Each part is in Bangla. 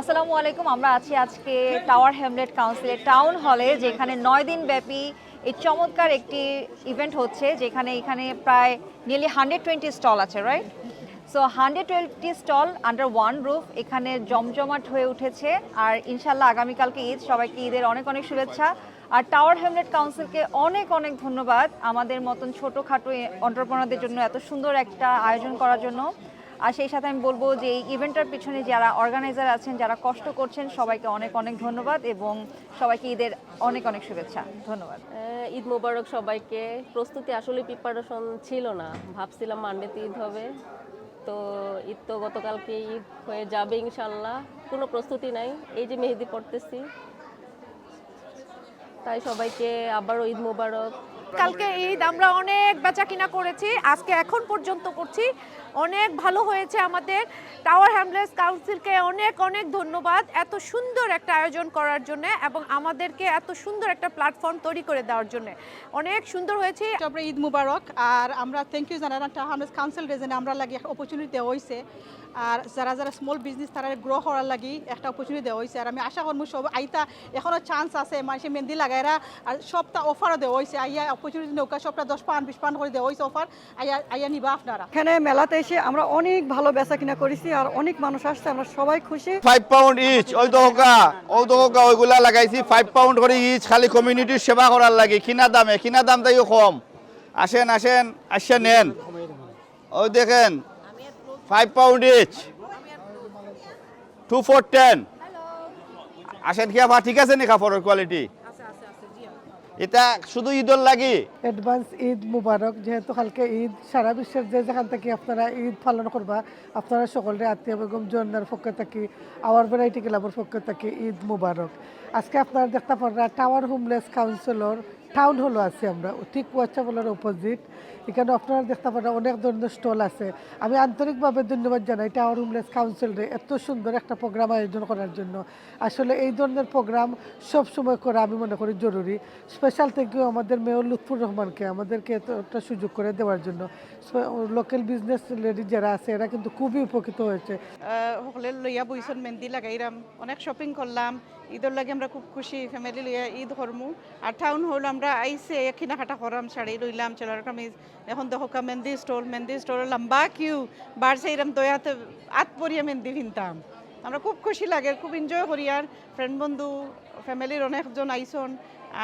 আসসালামু আলাইকুম, আমরা আছি আজকে টাওয়ার হ্যামলেট কাউন্সিলের টাউন হলে যেখানে নয় দিন ব্যাপী এই চমৎকার একটি ইভেন্ট হচ্ছে, যেখানে এখানে প্রায় নিয়ারলি হান্ড্রেড টোয়েন্টি স্টল আছে right so hundred twenty stall under one roof এখানে জমজমাট হয়ে উঠেছে, আর ইনশাল্লাহ আগামীকালকে ঈদ, সবাইকে ঈদের অনেক অনেক শুভেচ্ছা। আর টাওয়ার হ্যামলেট কাউন্সিলকে অনেক অনেক ধন্যবাদ আমাদের মতন ছোটোখাটো অন্টারপ্রনারদের জন্য এত সুন্দর একটা আয়োজন করার জন্য। আর সেই সাথে আমি বলব যে এই ইভেন্টের পিছনে যারা অর্গানাইজার আছেন, যারা কষ্ট করছেন, সবাইকে অনেক অনেক ধন্যবাদ এবং সবাইকে ঈদের অনেক অনেক শুভেচ্ছা। ধন্যবাদ। ঈদ মোবারক সবাইকে। প্রস্তুতি আসলে প্রিপারেশন ছিল না। ভাবছিলাম মানডেতে ঈদ হবে। তো ঈদ তো গতকালকে ঈদ হয়ে যাবে ইনশাল্লাহ। কোনো প্রস্তুতি নাই। এই যে মেহেদি পড়তেছি। তাই সবাইকে আবারও ঈদ মোবারক। কালকে ঈদ, আমরা অনেক বেচা কিনা করেছি। আজকে এখন পর্যন্ত করছি। অনেক ভালো হয়েছে আমাদের। টাওয়ার হ্যামলেস কাউন্সিলকে অনেক অনেক ধন্যবাদ এত সুন্দর একটা আয়োজন করার জন্য এবং আমাদেরকে এত সুন্দর একটা প্ল্যাটফর্ম তৈরি করে দেওয়ার জন্য। অনেক সুন্দর হয়েছে। তারপরে ঈদ মুবারক আর আমরা থ্যাংক ইউ জানাই। টাহামেজ কাউন্সিল রেজেনে আমরা লাগি অপরচুনিটি হয়েছে আর যারা যারা স্মল বিজনেস তারা গ্রো করার লাগি একটা অপরচুনিটি দেওয়া হয়েছে আর আমি আশা করব সব আইতা এখনও চান্স আছে মানুষে মেহেন্দি লাগাইরা আর সবটা অফারও দেওয়া হয়েছে আইয়া অপরচুনিটি নৌকা সবটা দশ পান বিশ পান করে দেওয়া হয়েছে অফার আইয়া আইয়া নিবা আপনারা। এখানে মেলাতে এসে আমরা অনেক ভালো বেচা কিনা করেছি আর অনেক মানুষ আসছে আমরা সবাই খুশি। ফাইভ পাউন্ড ইচ ওই দহকা ওই দহকা ওইগুলা লাগাইছি ফাইভ পাউন্ড করে ইচ খালি কমিউনিটির সেবা করার লাগে কিনা দামে কিনা দাম তাইও কম। আসেন আসেন আসেন নেন। ওই দেখেন five pound each two four ten আসেন কি আবার ঠিক আছে নি কাপড়ের কোয়ালিটি এটা শুধু ঈদর লাগি? অ্যাডভান্স ঈদ মুবারক, যেহেতু কালকে ঈদ, সারা বিশ্বের যে যেখান থেকে আপনারা ঈদ পালন করবা, আপনারা সকলে আত্মীয় বেগম জন্নার পক্ষ থেকে আওয়ার ভ্যারাইটি ক্লাবের পক্ষ থেকে ঈদ মুবারক। আজকে আপনারা দেখতে পারা টাওয়ার হোমলেস কাউন্সিলর টাউন হলো আছে আমরা অতি ঠিক ওয়াচাবলের অপোজিট এখানে আপনারা দেখতে পারেন অনেক ধরনের স্টল আছে। আমি আন্তরিকভাবে ধন্যবাদ জানাই টাওয়ার হোমলেস কাউন্সিলরে এত সুন্দর একটা প্রোগ্রাম আয়োজন করার জন্য। আসলে এই ধরনের প্রোগ্রাম সব সময় করা আমি মনে করি জরুরি। স্পেশাল ইউ আমাদের মেয়র লুৎফুর রহমানকে, আমাদেরকে একটা সুযোগ করে দেওয়ার জন্য। লোকাল বিজনেস লেডি যারা আছে, এরা কিন্তু খুবই উপকৃত হয়েছে। সকলে লইয়া বইছন মেহেন্দি লাগাইরাম, অনেক শপিং করলাম। ঈদের লাগে আমরা খুব খুশি ফ্যামিলি লইয়া ঈদ করমু। আর টাউন হল আমরা আমরা আইসে কেনাকাটা করাম শাড়ি রইলাম চলার কামিজ। এখন দেখো মেহেন্দি স্টোল মেহেন্দি স্টোল লম্বা কিউ। বাড়ছে এরম দয়াতে আত পরিয়া মেহেন্দি ভিনতাম। আমরা খুব খুশি লাগে খুব এনজয় করি। আর ফ্রেন্ড বন্ধু ফ্যামিলির অনেকজন আইসন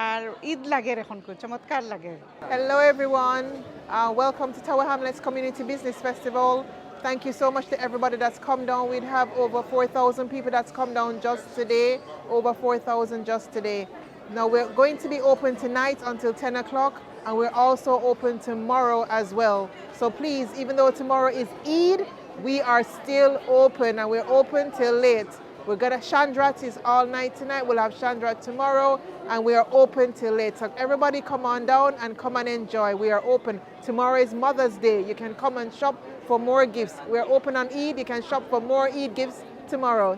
আর ঈদ লাগে এখন খুব চমৎকার লাগে। Hello everyone welcome to Tower Hamlets community business festival Thank you so much to everybody that's come down We'd have over 4,000 people that's come down just today, over 4,000 just today. Now, we're going to be open tonight until 10 o'clock, and we're also open tomorrow as well. So please, even though tomorrow is Eid, we are still open, and we're open till late. We're gonna Chandrat is all night tonight. We'll have Chandrat tomorrow, and we are open till late. So everybody come on down and come and enjoy. We are open. Tomorrow is Mother's Day. You can come and shop for more gifts. We're open on Eid. You can shop for more Eid gifts tomorrow.